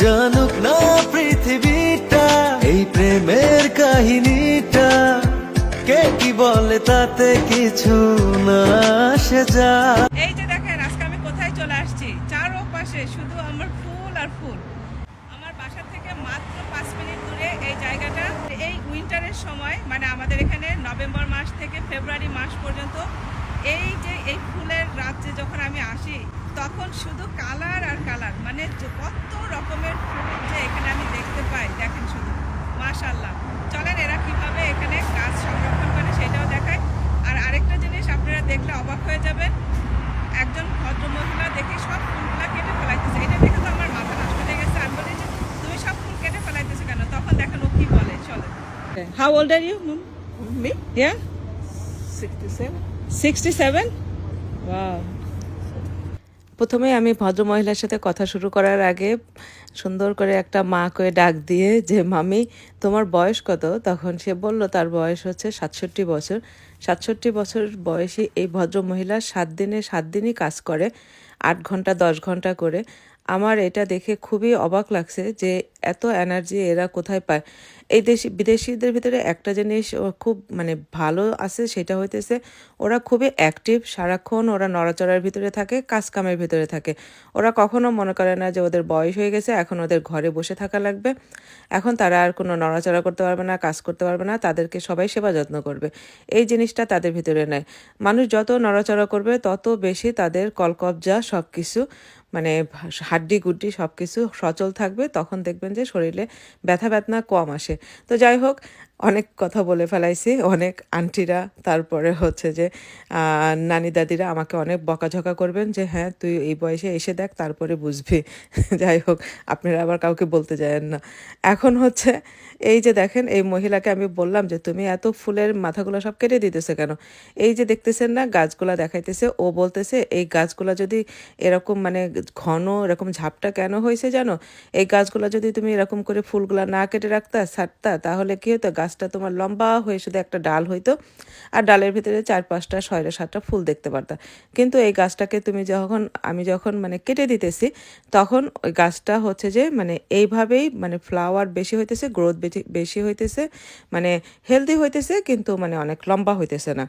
জানুক না পৃথিবীটা, এই প্রেমের কাহিনীটা। কে কি বলে তাতে কিছু না সে যা এই যে দেখেন, আজকে আমি কোথায় চলে আসছি? চারপাশে শুধু আমার ফুল আর ফুল। আমার বাসা থেকে মাত্র পাঁচ মিনিট দূরে এই জায়গাটা। এই উইন্টারের সময় মানে আমাদের এখানে নভেম্বর মাস থেকে ফেব্রুয়ারি মাস পর্যন্ত এই যে এই ফুলের রাজ্যে যখন আমি আসি তখন শুধু কালার আর কালার মানে যে কত রকমের ফুল যে এখানে আমি দেখতে পাই দেখেন শুধু মাশাল্লাহ চলেন এরা কীভাবে এখানে গাছ সংরক্ষণ করে সেটাও দেখায় আর আরেকটা জিনিস আপনারা দেখলে অবাক হয়ে যাবেন একজন ভদ্রমহিলা দেখে সব ফুলগুলা কেটে ফেলাইতেছে। এটা দেখে তো আমার মাথা নষ্ট হয়ে গেছে। আমি বলি যে তুমি সব ফুল কেটে ফেলাইতেছো কেন? তখন দেখেন ও কি বলে চলে how old are you Me? Yeah 67. Sixty seven প্রথমে আমি ভদ্র মহিলার সাথে কথা শুরু করার আগে সুন্দর করে একটা মা করে ডাক দিয়ে যে, মামি, তোমার বয়স কত? তখন সে বলল, তার বয়স হচ্ছে সাতষট্টি বছর। সাতষট্টি বছর বয়সী এই ভদ্র মহিলা সাত দিনে সাত দিনই কাজ করে, আট ঘণ্টা, দশ ঘণ্টা করে। আমার এটা দেখে খুবই অবাক লাগছে যে, এত এনার্জি এরা কোথায় পায়। এই দেশি বিদেশিদের ভিতরে একটা জিনিস খুব মানে ভালো আছে, সেটা হইতেছে ওরা খুবই অ্যাক্টিভ সারাক্ষণ ওরা নড়াচড়ার ভিতরে থাকে কাজ কামের ভিতরে থাকে। ওরা কখনো মনে করে না যে ওদের বয়স হয়ে গেছে, এখন ওদের ঘরে বসে থাকা লাগবে। এখন তারা আর কোনো নড়াচড়া করতে পারবে না, কাজ করতে পারবে না, তাদেরকে সবাই সেবা যত্ন করবে। এই জিনিসটা তাদের ভিতরে নেয় মানুষ যত নড়াচড়া করবে, তত বেশি তাদের কলকবজা সব কিছু মানে হাড্ডি গুড্ডি সব কিছু সচল থাকবে। তখন দেখবেন যে শরীরে ব্যথা ব্যথনা কম আসে। তো যাই হোক অনেক কথা বলে ফেলাইছি। অনেক আন্টিরা, তারপরে হচ্ছে যে নানি দাদিরা আমাকে অনেক বকাঝকা করবেন যে হ্যাঁ তুই এই বয়সে এসে দেখ, তারপরে বুঝবি। যাই হোক, আপনারা আবার কাউকে বলতে যায়েন না। এখন হচ্ছে, এই যে দেখেন, এই মহিলাকে আমি বললাম যে, তুমি এত ফুলের মাথাগুলো সব কেটে দিতেছে কেন? এই যে দেখতেছেন না, গাছগুলা দেখাইতেছে, ও বলতেছে, এই গাছগুলা যদি এরকম মানে ঘন এরকম ঝাপটা কেন হয়েছে জানো? এই গাছগুলা যদি তুমি এরকম করে ফুলগুলা না কেটে রাখতা, ছাড়তা, তাহলে কি হতো গাছটা তোমার লম্বা হয়ে শুধু একটা ডাল হইতো। আর ডালের ভিতরে চার পাঁচটা ছয়টা, সাতটা ফুল দেখতে পারতা। কিন্তু এই গাছটাকে তুমি যখন, আমি যখন মানে কেটে দিতেছি, তখন ওই গাছটা হচ্ছে যে মানে এইভাবেই মানে ফ্লাওয়ার বেশি হইতেছে গ্রোথ বেশি হইতেছে মানে হেলদি হইতেছে, কিন্তু মানে অনেক লম্বা হইতেছে না।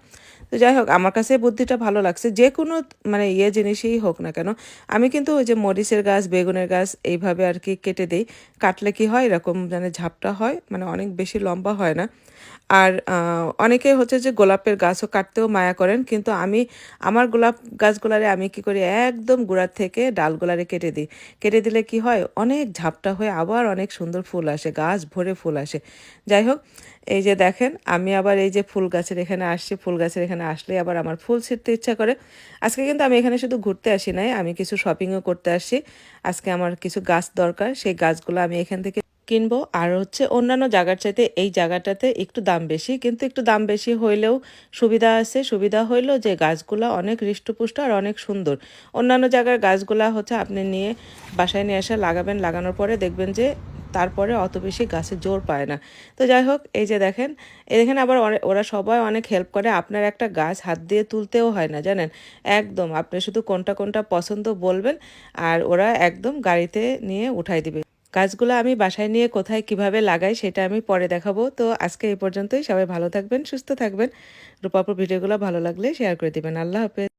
তো যাই হোক, আমার কাছে বুদ্ধিটা ভালো লাগছে। যে কোনো মানে ইয়ে জিনিসই হোক না কেন, আমি কিন্তু ওই যে মরিচের গাছ, বেগুনের গাছ এইভাবে আর কি কেটে দিই। কাটলে কি হয়? এরকম মানে ঝাপটা হয় মানে অনেক বেশি লম্বা হয় না। আর অনেকে হচ্ছে যে গোলাপের গাছও কাটতেও মায়া করেন, কিন্তু আমি, আমার গোলাপ গাছগুলারে আমি কি করি, একদম গোড়ার থেকে ডালগুলারে কেটে দিই। কেটে দিলে কি হয়, অনেক ঝাপটা হয়ে আবার অনেক সুন্দর ফুল আসে, গাছ ভরে ফুল আসে। যাই হোক, এই যে দেখেন, আমি আবার এই যে ফুল গাছের এখানে আসছি, ফুল গাছের এখানে আসলে আবার আমার ফুল ছিঁড়তে ইচ্ছা করে। আজকে কিন্তু আমি এখানে শুধু ঘুরতে আসি নাই, আমি কিছু শপিংও করতে আসছি। আজকে আমার কিছু গাছ দরকার, সেই গাছগুলো আমি এখান থেকে কিনবো। আর হচ্ছে অন্যান্য জায়গার চাইতে এই জায়গাটাতে একটু দাম বেশি, কিন্তু একটু দাম বেশি হইলেও সুবিধা আছে। সুবিধা হইল যে গাছগুলা অনেক হৃষ্টপুষ্ট আর অনেক সুন্দর। অন্যান্য জায়গার গাছগুলা হচ্ছে আপনি নিয়ে বাসায় নিয়ে এসে লাগাবেন। লাগানোর পরে দেখবেন যে তারপরে অত বেশি গাছে জোর পায় না। তো যাই হোক, এই যে দেখেন এই দেখেন আবার ওরা সবাই অনেক হেল্প করে। আপনার একটা গাছ হাত দিয়ে তুলতেও হয় না, জানেন? একদম, আপনি শুধু কোনটা কোনটা পছন্দ বলবেন আর ওরা একদম গাড়িতে নিয়ে উঠাই দিবে। গাছগুলো আমি বাসায় নিয়ে কোথায় কীভাবে লাগাই সেটা আমি পরে দেখাবো। তো আজকে এই পর্যন্তই। সবাই ভালো থাকবেন, সুস্থ থাকবেন। রূপাপুর ভিডিওগুলো ভালো লাগলে শেয়ার করে দেবেন। আল্লাহ হাফেজ।